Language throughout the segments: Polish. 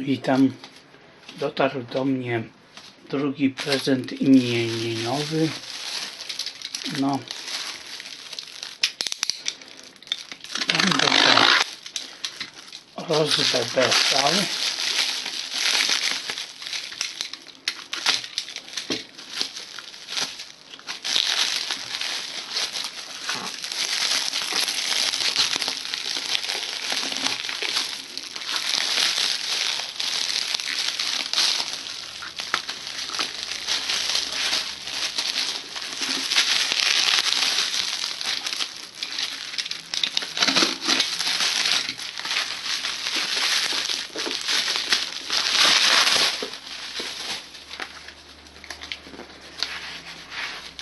Witam. Dotarł do mnie drugi prezent imieninowy. No. Będę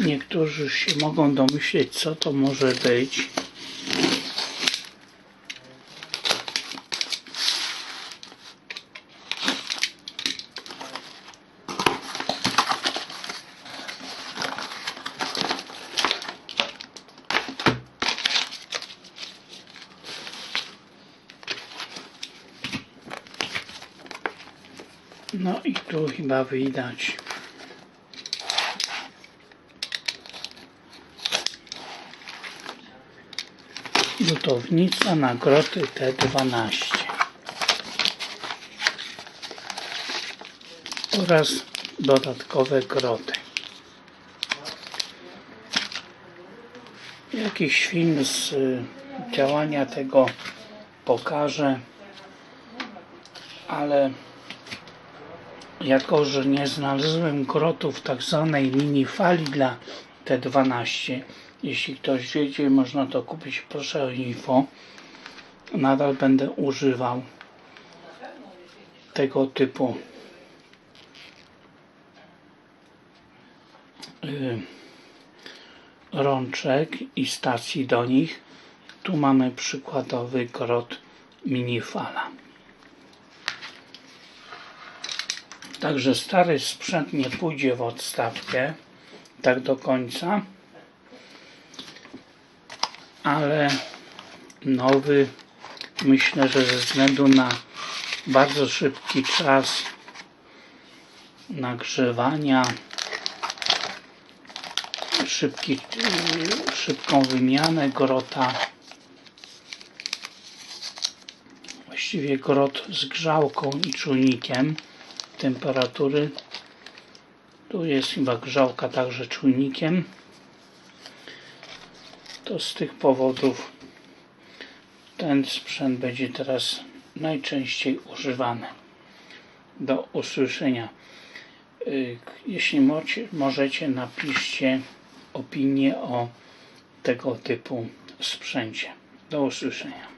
Niektórzy się mogą domyśleć, co to może być. No i tu chyba widać. Lutownica Nagrody T12 oraz dodatkowe grody. Jakiś film z y, działania tego pokażę, ale jako, że nie znalazłem grotów tak zwanej fali dla T12, jeśli ktoś wie, gdzie można to kupić, proszę o info. Nadal będę używał tego typu y, rączek i stacji do nich. Tu mamy przykładowy grot minifala. Także stary sprzęt nie pójdzie w odstawkę tak do końca ale nowy myślę, że ze względu na bardzo szybki czas nagrzewania szybki, szybką wymianę grota właściwie grot z grzałką i czujnikiem temperatury tu jest chyba grzałka także czujnikiem to z tych powodów ten sprzęt będzie teraz najczęściej używany. Do usłyszenia. Y, jeśli możecie, napiszcie opinię o tego typu sprzęcie. Do usłyszenia.